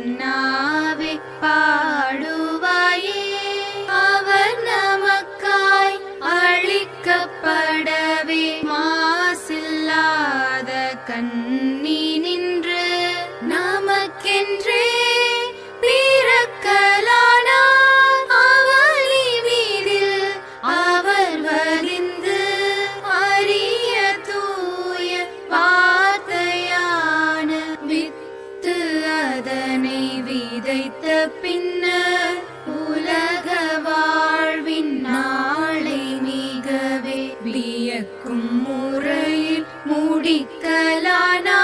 மன்னாவே பாடுவாயே. அவர் நமக்காய் அழிக்கப்படவே. மாசில்லாத கண்ணி அதனை விதைத்த பின்னர் உலக வாழ்வின் நாளை மிகவே வியக்கும் முறையில் முடிக்கலானா?